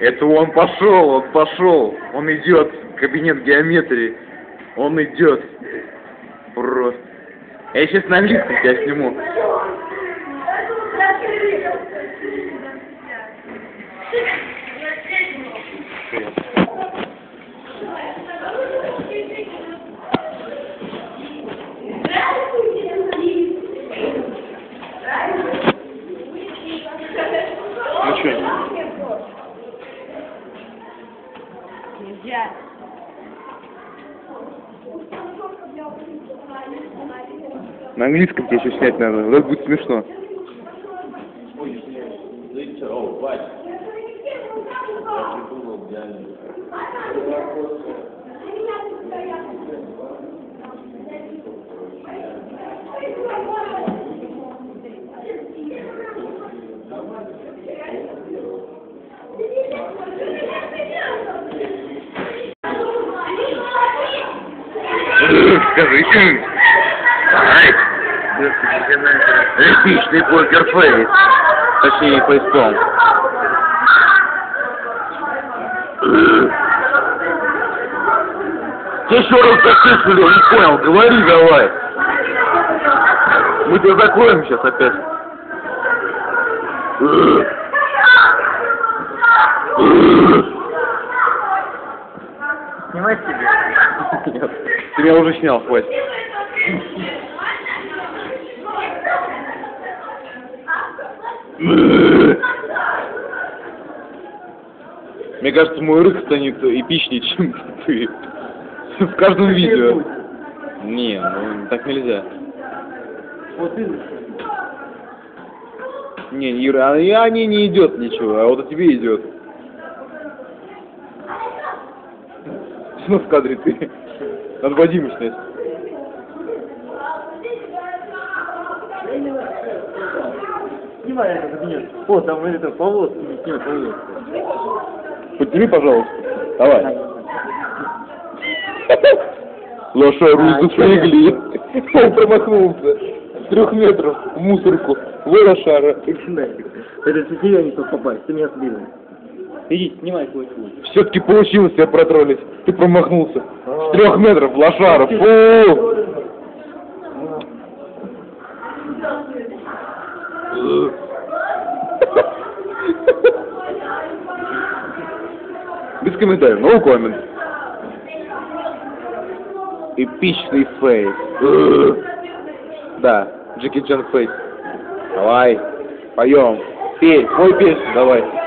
Это он пошел, он пошел. Он идет. Кабинет геометрии. Он идет. Просто. Я сейчас на английском тебя сниму. Нельзя. На английском тебе еще снять надо. Вот это будет смешно. Скажите. Ай. Эпичный покерфейс. Точнее, фейспалм. Тебе еще раз закрыли, я не понял, говори давай. Мы тебя закроем сейчас опять. Снимай себе. Нет, ты меня уже снял, хватит. Мне кажется, мой рык станет эпичнее, чем ты. В каждом видео. Не, ну так нельзя. Вот. Не, Ира, а не, не идет ничего, а вот у тебе идет. Ну в кадре ты. Надо Вадима снять. Снимай этот кабинет. О, там это повозки, не снимай повозки. Подними, пожалуйста. Давай. Лошару запрягли. Он промахнулся. С трех метров в мусорку. Вы лошара. Иди нафиг. Это же тебя не смог попасть, ты меня сбил. Иди, снимай свой. Все-таки получилось тебя протроллить. Ты промахнулся. С трех метров, лошара. Фу! Без комментариев, no comment. Эпичный фейс. Да, Джеки Чан фейс. Давай, поем. Пей, пой песню, давай.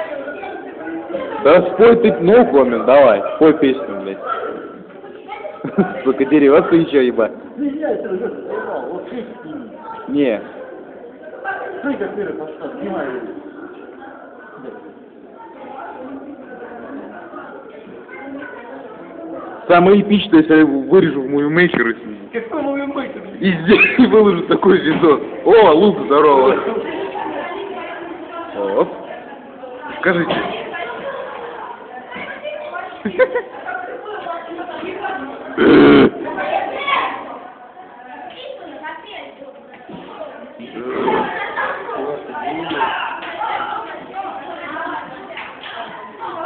Да спой ты, no comment, давай, спой песню, блядь. Сука, дерево, ты еще ебать. Не, самое эпичное, если я вырежу в мувимейкер и Какой мой мейкер? и здесь выложу такой видос. О, Лук, здорово. Оп. Скажите.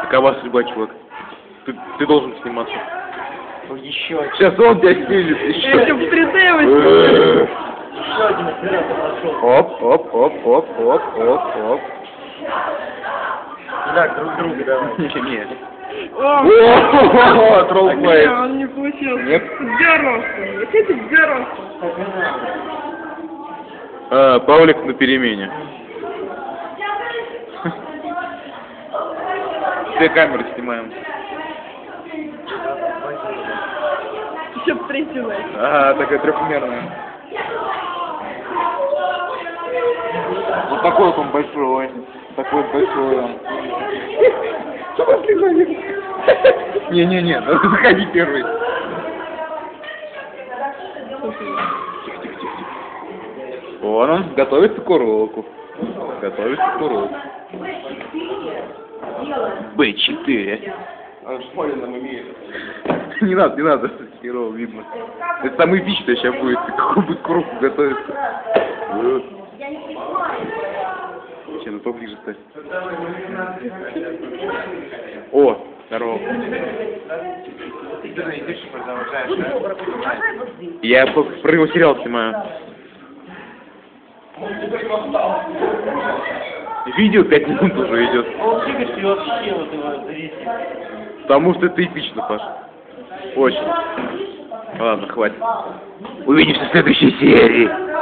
Какова судьба, чувак? Ты, ты должен сниматься. Еще, Сейчас он тебя снимет Я еще еще. в 3D возьму. еще один. Оп, оп, оп, оп, оп, оп, оп. Так, друг друга давай. Не, О, а троллплей. где он не получился? Нет. Так и надо. А, Павлик на перемене. Все камеры снимаем. Еще третью. Ага, такая трехмерная. Вот такой вот он большой. Такой большой он. Что сзади? Не-не-не, заходи первый. Вон он, готовится к уроку. Готовится к уроку. Б4. Он шпалином имеет. Не надо, не надо, херово видно. Это самый эпичный сейчас будет, какой будет к уроку готовиться. вообще, ну поближе стать. О, здорово. Я его сериал снимаю. Видео 5 минут уже идет. зависит. Потому что это эпично, Паш. Очень. Ладно, хватит. Увидимся в следующей серии.